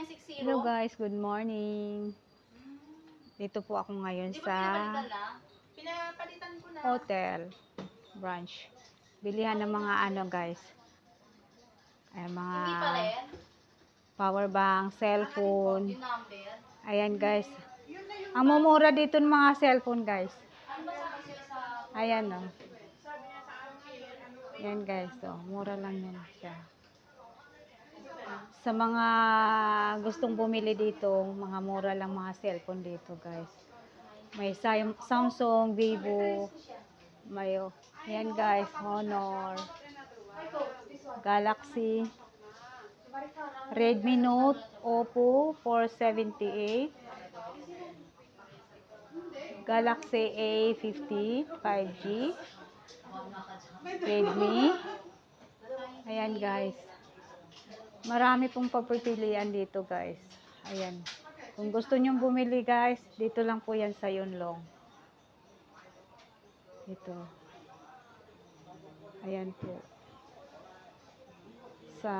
960. Hello guys, good morning. Dito po ako ngayon Di ba sa pinapalitan na? Pinapalitan ko na. hotel branch. Bilihan ng mga ano guys. Ay mga Hindi pa rin. power bank, cellphone. Yung number. Ayan guys. Ang mumura dito ng mga cellphone guys. Ano ba sabi sila sa... Ayan oh. Ayan guys, oh. mura lang yan siya. Sa mga gustong bumili dito, mga mura lang mga cellphone dito guys. May Sam- Samsung, Vivo, may oh, ayan guys, Honor, Galaxy, Redmi Note, Oppo 478, Galaxy A50 5G, Redmi. Ayan guys. Marami pong pagpipilian dito guys. Ayan. Kung gusto nyong bumili guys, dito lang po yan sa Yunlong. Dito. Ayan po. Sa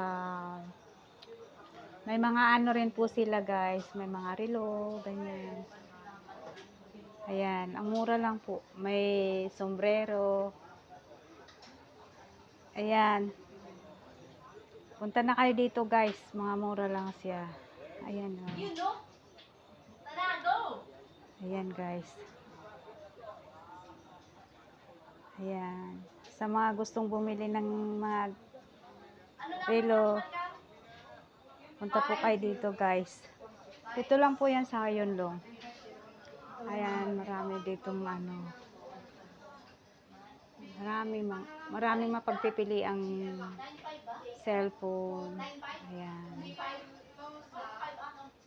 may mga ano rin po sila guys, may mga relo, ganyan. Ayan, ang mura lang po. May sombrero. Ayan. Punta na kayo dito guys. Mga mura lang siya. Ayan oh. Know? Tara, go! Ayan guys. Ayan. Sa mga gustong bumili ng mga Ano na? relo, punta po kayo dito guys. Dito lang po yan sa Ayunlong. Ayan, marami ditong ano. Marami, ma marami mapagpipili ang 95 ba? Cellphone. Ayan. 5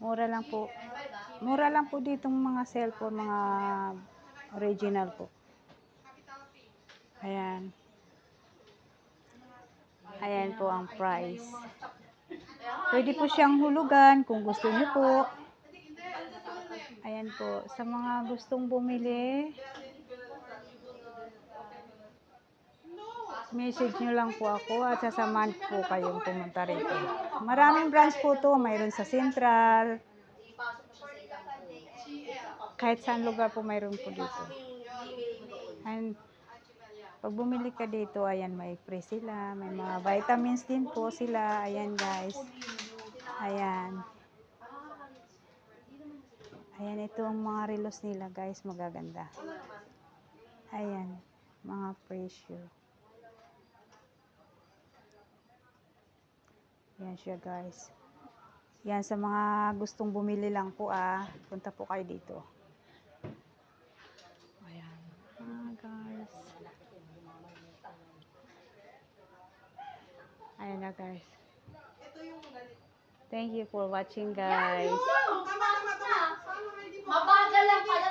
Mura lang po. 95 ba? Mura lang po ditong mga cellphone, mga original po. Ayan. Ayan po ang price. Pwede po siyang hulugan kung gusto niyo po. Ayan po. Sa mga gustong bumili, message nyo lang po ako at sasamahan po kayong pumunta rito. Maraming branch po to. Mayroon sa Central. Kahit saan lugar po mayroon po dito. And pag bumili ka dito, ayan, may free sila. May mga vitamins din po sila. Ayan, guys. Ayan. Ayan, ito ang mga relos nila, guys. Magaganda. Ayan, mga presyo. Ayan siya, guys. Yan, sa mga gustong bumili lang po, ah. Punta po kayo dito. Ayan. Ah, guys. Ayan na, guys. Thank you for watching, guys.